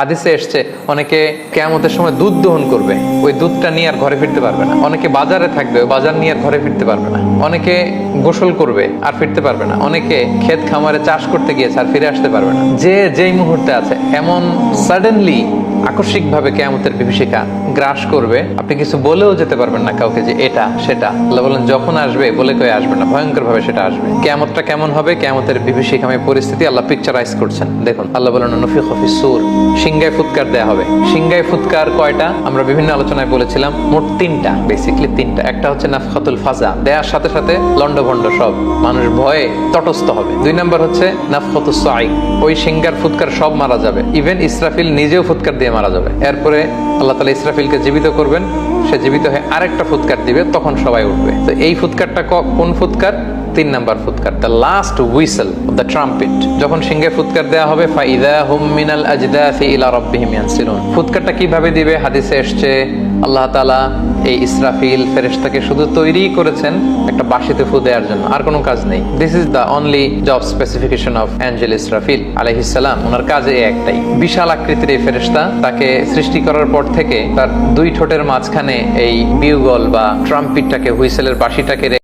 হাদিসে এসছে, অনেকে কেয়ামতের সময় দুধ দহন করবে, ওই দুধটা নিয়ে আর ঘরে ফিরতে পারবে না। অনেকে বাজারে থাকবে বাজার নিয়ে আর ঘরে ফিরতে পারবে না। অনেকে গোসল করবে, আর ফিরতে পারবে না। অনেকে ক্ষেত খামারে চাষ করতে গিয়েছে, আর ফিরে আসতে পারবে না। যে যেই মুহূর্তে আছে, এমন সাডেনলি আকস্মিকভাবে কেয়ামতের বিভীষিকা গ্রাস করবে, আপনি কিছু বলেও যেতে পারবেন না কাউকে যে এটা, সেটা। আল্লাহ বলেন, যখন আসবে, বলে কয়ে আসবে না ভয়ঙ্কর ভাবে সেটা আসবে। কেয়ামতটা কেমন হবে? কেয়ামতের বিভীষিকাময় পরিস্থিতি আল্লাহ পিকচারাইজ করছেন। দেখুন, আল্লাহ বলেন নফি খফি সুর। সিংগায় ফুৎকার দেয়া হবে। সিংগায় ফুৎকার কয়টা? আমরা বিভিন্ন আলোচনায় বলেছিলাম, মোট তিনটা বেসিকলি তিনটা। একটা হচ্ছে নাফখাতুল ফাজা। দেয়ার সাথে সাথে লন্ডভন্ড সব। মানুষ ভয়ে তটস্থ হবে। দুই নাম্বার হচ্ছে নাফখাতুস সাই ওই সিংগার ফুৎকার সব মারা যাবে। ইভেন ইসরাফিল নিজেও ফুৎকার দিয়ে মারা যাবে। এরপরে আল্লাহ তালা ইসরাফিলকে জীবিত করবেন, সে জীবিত হয়ে আরেকটা ফুৎকার দিবে, তখন সবাই উঠবে। তো এই ফুৎকারটা কোন ফুৎকার? তিন নাম্বার ফুৎকার the last whistle the trumpet যখন সিংহে ফুৎকার দেওয়া হবে, ফাইদা হুম মিনাল আজদাসি ইলা রাব্বিহিম ইয়ানসিলুন ফুৎকারটা কীভাবে দিবে? হাদিসে এসছে আল্লাহ তালা এই ইসরাফিল ফেরেশতাকে শুধু তৈরি করেছেন একটা বাসিতে ফু দেওয়ার জন্য, আর কোনো কাজ নেই। This is the only job specification of angel Israfil আলহিসাল্লাম ওনার কাজে একটাই। বিশাল আকৃতির এই ফেরেশতা, তাকে সৃষ্টি করার পর থেকে তার দুই ঠোঁটের মাঝখানে এই বিউগল বা ট্রাম্পিটটাকে, হুইসেলের বাঁশিটাকে